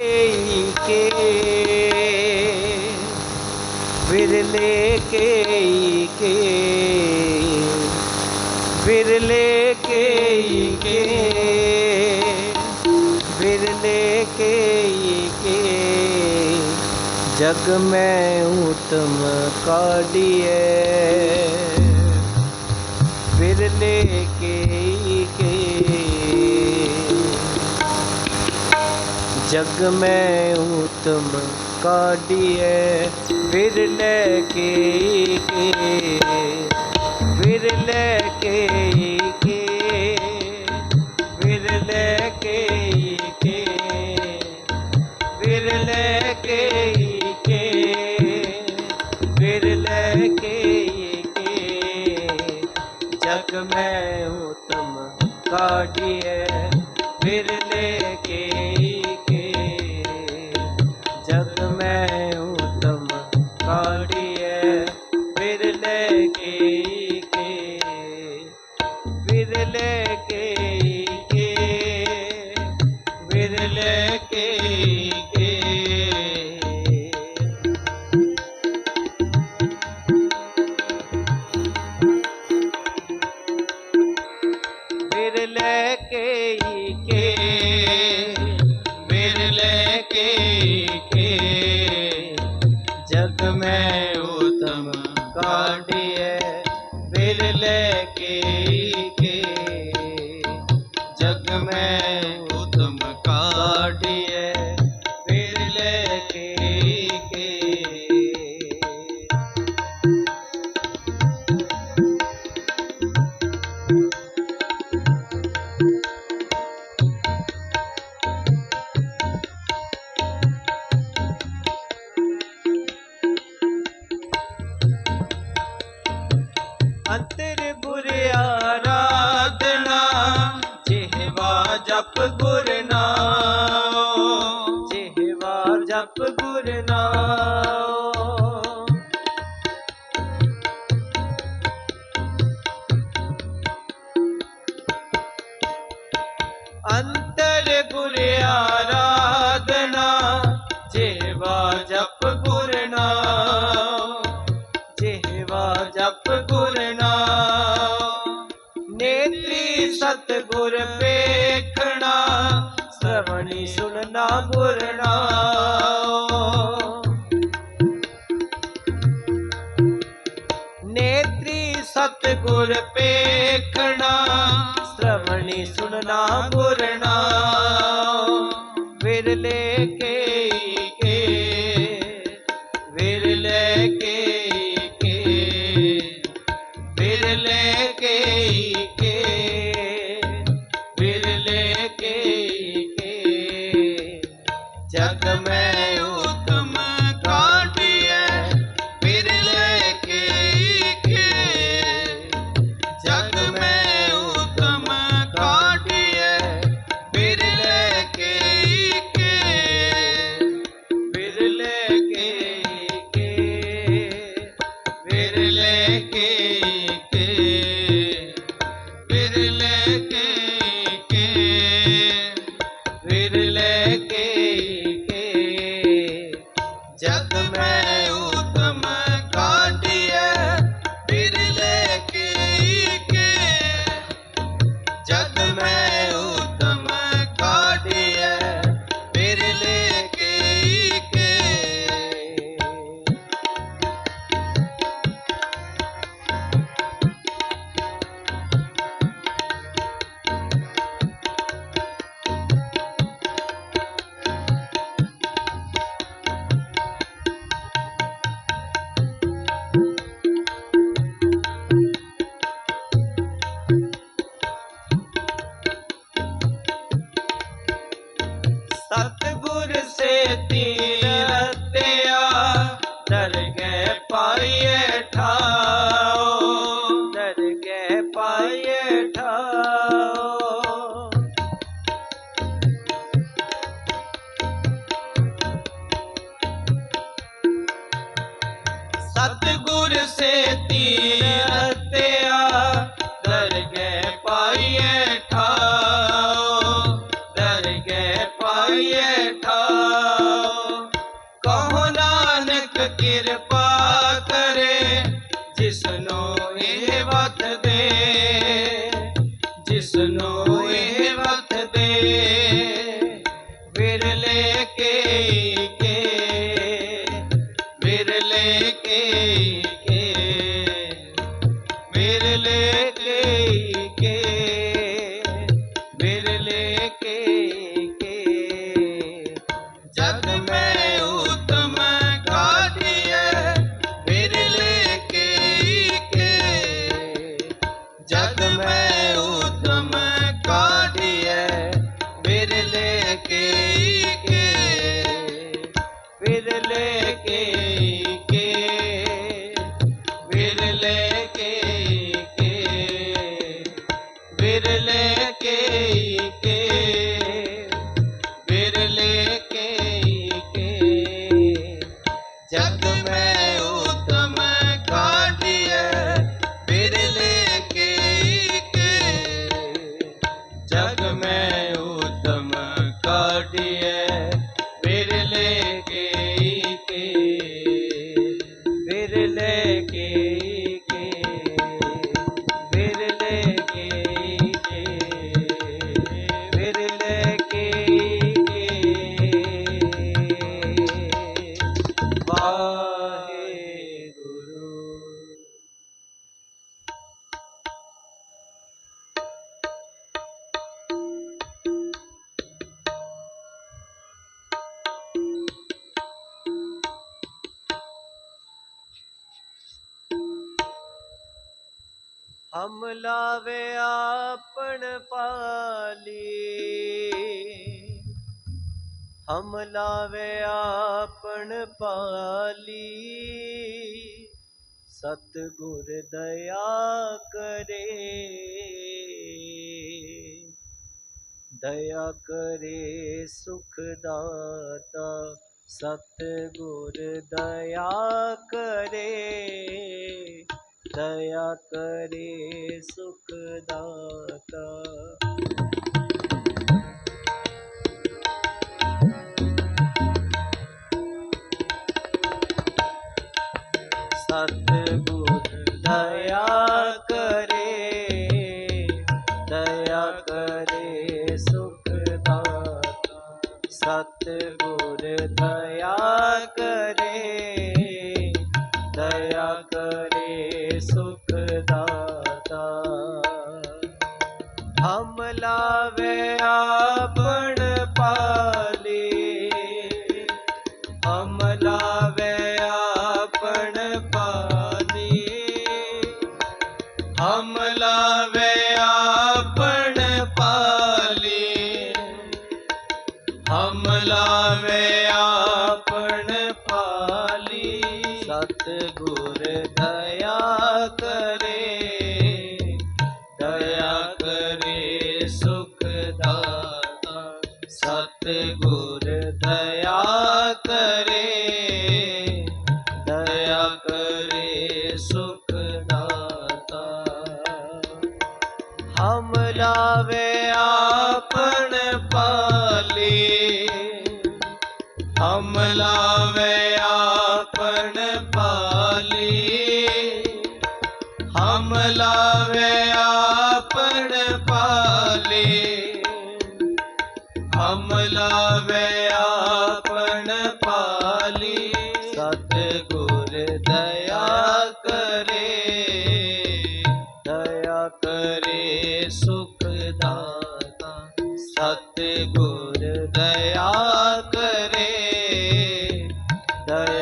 ਕੇ ਵਿਰਲੇ ਕੇ ਕੇ ਵਿਰਲੇ ਜਗ ਮੈਂ ਉਤਮ ਕਾੜੀਏ जग में उत्तम काडिए विरले के के विरले के के विरले के के विरले के के विरले के जग में उत्तम काडिए विरले के विरले के ਵੇਖਣਾ ਸ਼੍ਰਵਣੀ ਸੁਣਨਾ ਬੁਰਣਾ পায়ে ঠা ਹਮ ਲਾਵੇ ਆਪਣ ਪਾਲੀ। ਸਤ ਗੁਰ ਦਇਆ ਕਰੇ। ਦਇਆ ਕਰੇ ਸੁਖ ਦਾਤਾ। ਸਤ ਗੁਰ ਦਇਆ ਕਰੇ। ਦਇਆ ਕਰੇ ਸੁਖ ਦਾਤਾ। ਸਤਿਗੁਰ ਦਇਆ हमला वे Jaya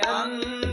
अंत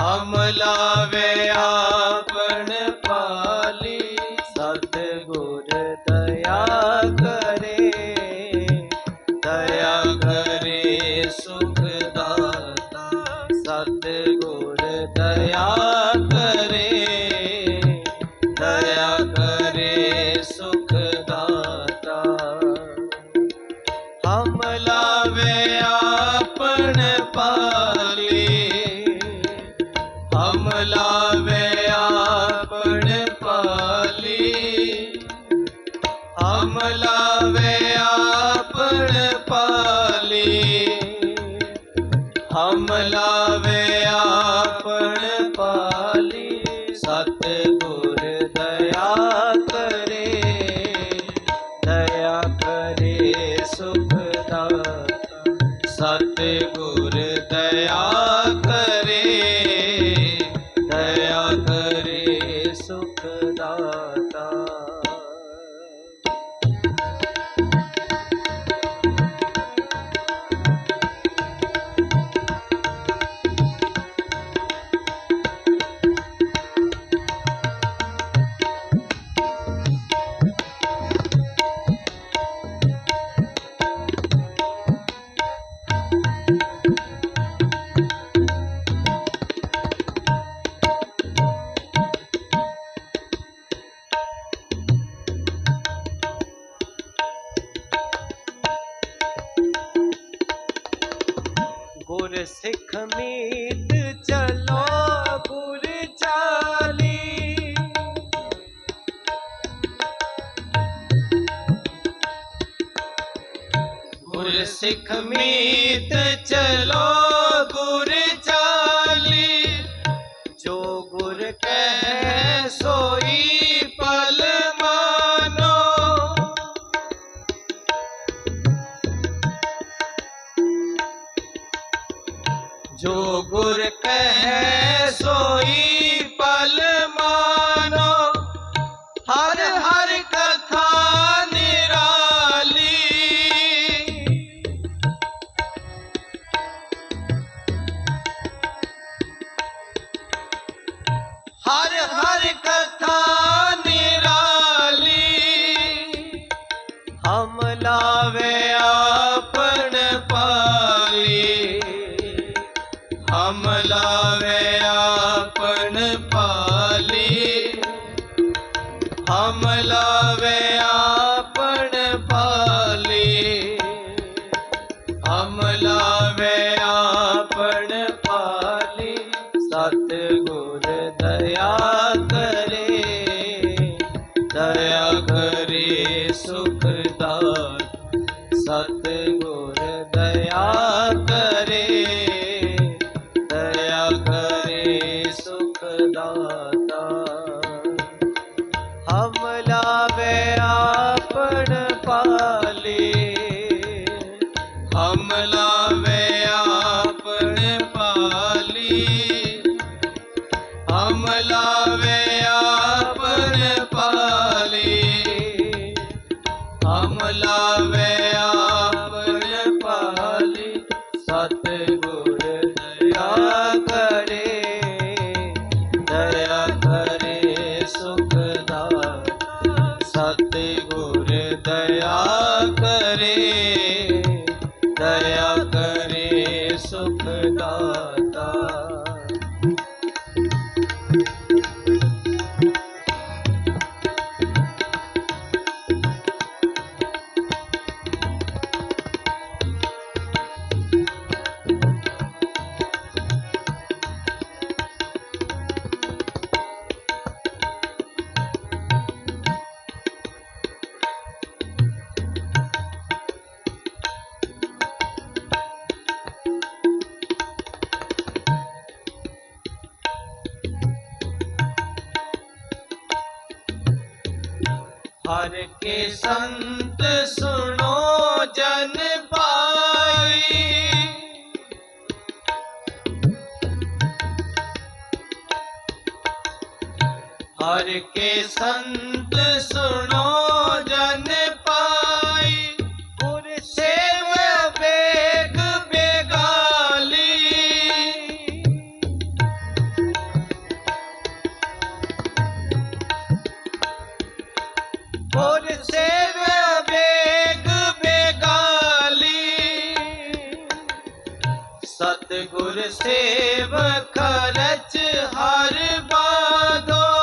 ਹਮ ਲਾਵੇ ਆਪਣ ਹਮ ਸਿੱਖ ਮੀਤ ਚਲੋ। ਪਾਲੀ ਹਮ ਕੇ ਸੰਤ ਸੁਣੋ ਜਨ ਪਾਈ। ਗੁਰ ਸੇਵ ਵੇਗ ਬੇਗਾਲੀ। ਗੁਰ ਸੇਵ ਵੇਗ ਬੇਗਾਲੀ। ਸਤਿਗੁਰ ਸੇਵ ਖਰਚ ਹਰ ਬਾਦੋ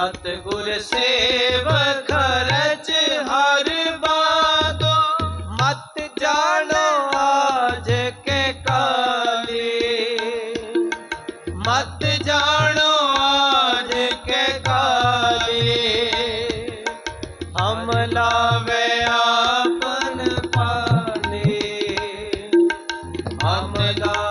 ਸਤਿਗੁਰ ਸੇਵ ਖਰਚ ਹਰ ਬਾਦੋ ਮਤ ਜਾਣੋ ਆਜ ਕੇ ਕਾਲੇ ਮਤ ਜਾਣੋ ਆਜ ਕੇ ਕਾਲੇ ਹਮ ਲਾਵੇ ਆਪਨ ਪਾਲੇ ਹਮ ਲਾਵੇ